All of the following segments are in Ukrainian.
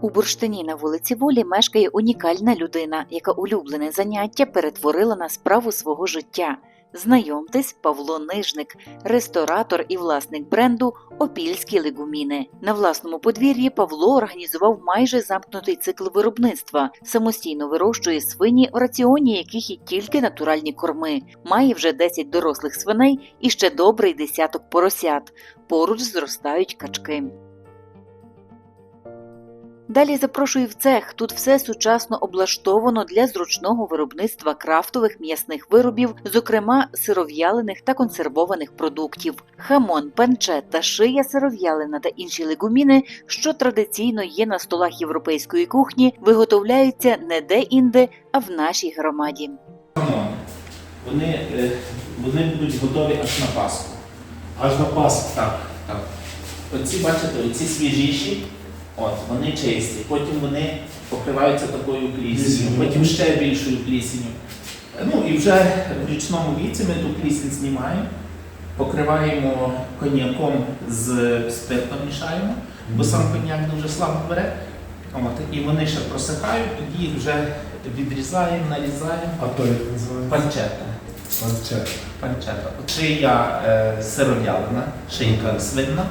У бурштині на вулиці Волі мешкає унікальна людина, яка улюблене заняття перетворила на справу свого життя. Знайомтесь, Павло Нижник, ресторатор і власник бренду Опільські легуміни. На власному подвір'ї Павло організував майже замкнутий цикл виробництва, самостійно вирощує свині, в раціоні яких є тільки натуральні корми. Має вже 10 дорослих свиней і ще добрий десяток поросят. Поруч зростають качки. Далі запрошую в цех. Тут все сучасно облаштовано для зручного виробництва крафтових м'ясних виробів, зокрема сиров'ялених та консервованих продуктів. Хамон, панчет та шия сиров'ялина та інші легуміни, що традиційно є на столах європейської кухні, виготовляються не де-інде, а в нашій громаді. Вони, е, вони будуть готові аж на Пасху. Аж на Пасху. Так, так. Оці, бачите, оці свіжіші, от, вони чисті. Потім вони покриваються такою плісінню, потім ще більшою плісінню. Ну і вже в річному віці ми ту плісінь знімаємо, покриваємо коньяком з спиртом мішаємо, бо сам коньяк дуже слабо бере. От, і вони ще просихають, тоді їх вже відрізаємо, нарізаємо. А то як називається? Панчета. Панчет. Панчета. Шия е, сиров'ялина, шийка свинна,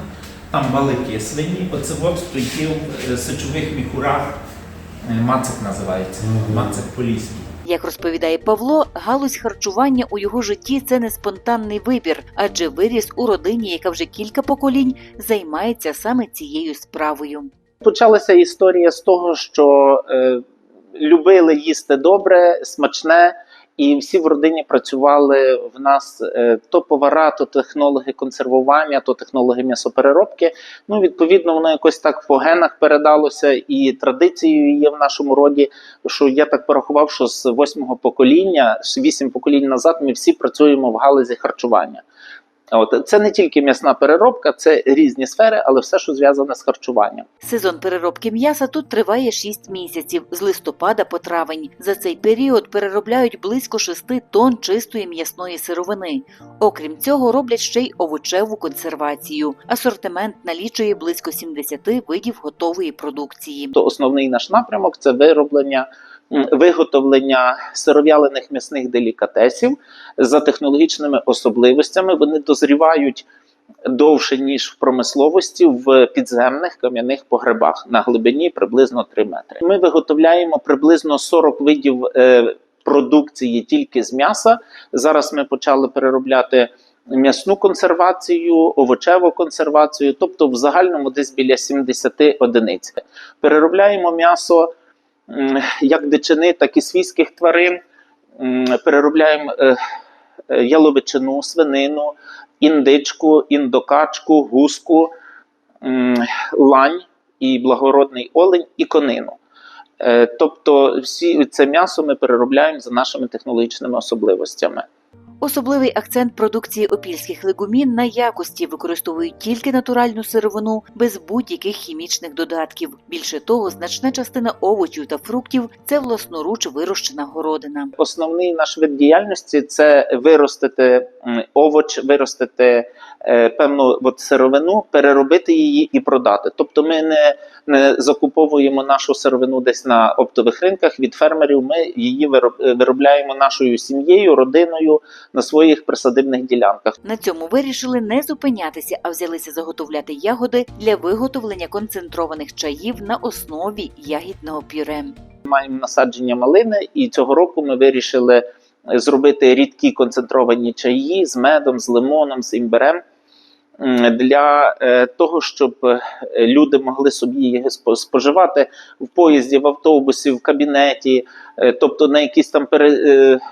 там великі свині, оце стоїть в сечових міхурах. е, Мацик називається. Мацик поліський. Як розповідає Павло, галузь харчування у його житті це не спонтанний вибір, адже виріс у родині, яка вже кілька поколінь займається саме цією справою. Почалася історія з того, що е, любили їсти добре, смачне, і всі в родині працювали в нас е, то повара, то технологи консервування, то технологи м'ясопереробки. Ну, відповідно, воно якось так по генах передалося, і традицією є в нашому роді, що я так порахував, що з восьмого покоління, з вісім поколінь назад, ми всі працюємо в галузі харчування. От це не тільки м'ясна переробка, це різні сфери, але все, що зв'язане з харчуванням. Сезон переробки м'яса тут триває 6 місяців з листопада по травень. За цей період переробляють близько 6 тонн чистої м'ясної сировини. Окрім цього, роблять ще й овочеву консервацію. Асортимент налічує близько 70 видів готової продукції. то основний наш напрямок це вироблення. Виготовлення сиров'ялених м'ясних делікатесів за технологічними особливостями вони дозрівають довше ніж в промисловості в підземних кам'яних погребах на глибині приблизно 3 метри. Ми виготовляємо приблизно 40 видів е, продукції тільки з м'яса. Зараз ми почали переробляти м'ясну консервацію, овочеву консервацію, тобто в загальному десь біля 70 одиниць. Переробляємо м'ясо як дичини, так і свійських тварин. Переробляємо е, е, яловичину, свинину, індичку, індокачку, гуску, лань і благородний олень і конину. Е, Тобто, всі це м'ясо ми переробляємо за нашими технологічними особливостями. Особливий акцент продукції опільських легумін на якості використовують тільки натуральну сировину без будь-яких хімічних додатків. Більше того, значна частина овочів та фруктів це власноруч вирощена городина. Основний наш вид діяльності це виростити овоч, виростити е, певну от сировину, переробити її і продати. Тобто, ми не, не закуповуємо нашу сировину десь на оптових ринках від фермерів. Ми її е, виробляємо нашою сім'єю, родиною на своїх присадибних ділянках. На цьому вирішили не зупинятися, а взялися заготовляти ягоди для виготовлення концентрованих чаїв на основі ягідного пюре. Маємо насадження малини, і цього року ми вирішили е, зробити рідкі концентровані чаї з медом, з лимоном, з імбирем. Для е, того, щоб е, люди могли собі їх споживати в поїзді, в автобусі, в кабінеті, тобто на якісь там пере,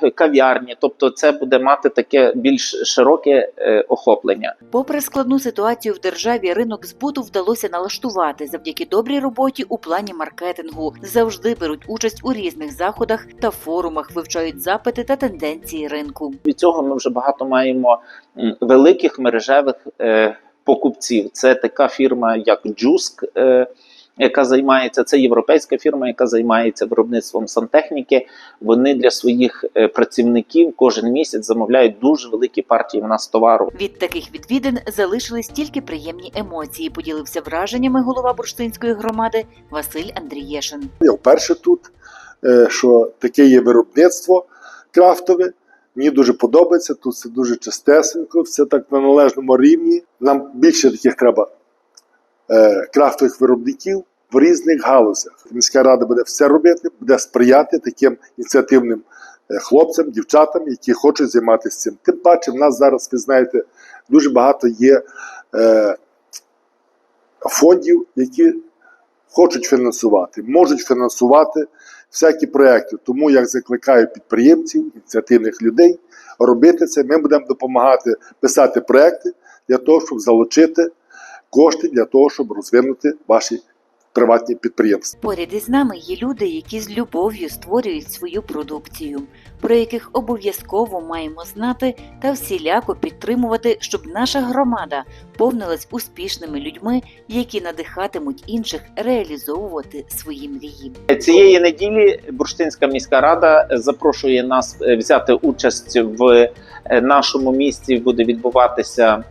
е, кав'ярні. Тобто, це буде мати таке більш широке е, охоплення. Попри складну ситуацію в державі, ринок збуту вдалося налаштувати завдяки добрій роботі у плані маркетингу. Завжди беруть участь у різних заходах та форумах, вивчають запити та тенденції ринку. Від цього ми вже багато маємо великих мережевих е, покупців. Це така фірма, як Джуск, е, яка займається, це європейська фірма, яка займається виробництвом сантехніки. Вони для своїх е, працівників кожен місяць замовляють дуже великі партії в нас товару. Від таких відвідин залишились тільки приємні емоції. Поділився враженнями голова бурштинської громади Василь Андрієшин. Я вперше тут, е, що таке є виробництво крафтове. Мені дуже подобається, тут все дуже чистесенько, все так на належному рівні. Нам більше таких треба е, крафтових виробників в різних галузях. Міська рада буде все робити, буде сприяти таким ініціативним е, хлопцям, дівчатам, які хочуть займатися цим. Тим паче, в нас зараз, ви знаєте, дуже багато є е, фондів, які хочуть фінансувати, можуть фінансувати всякі проекти. Тому я закликаю підприємців, ініціативних людей робити це. Ми будемо допомагати писати проекти для того, щоб залучити кошти для того, щоб розвинути ваші приватні підприємства. Поряд із нами є люди, які з любов'ю створюють свою продукцію, про яких обов'язково маємо знати та всіляко підтримувати, щоб наша громада повнилась успішними людьми, які надихатимуть інших реалізовувати свої мрії. Цієї неділі Бурштинська міська рада запрошує нас е, взяти участь в е, нашому місті. Буде відбуватися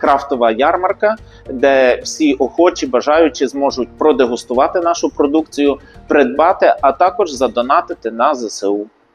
крафтова ярмарка, де всі охочі, бажаючі зможуть продегустувати нашу продукцію, придбати, а також задонатити на ЗСУ.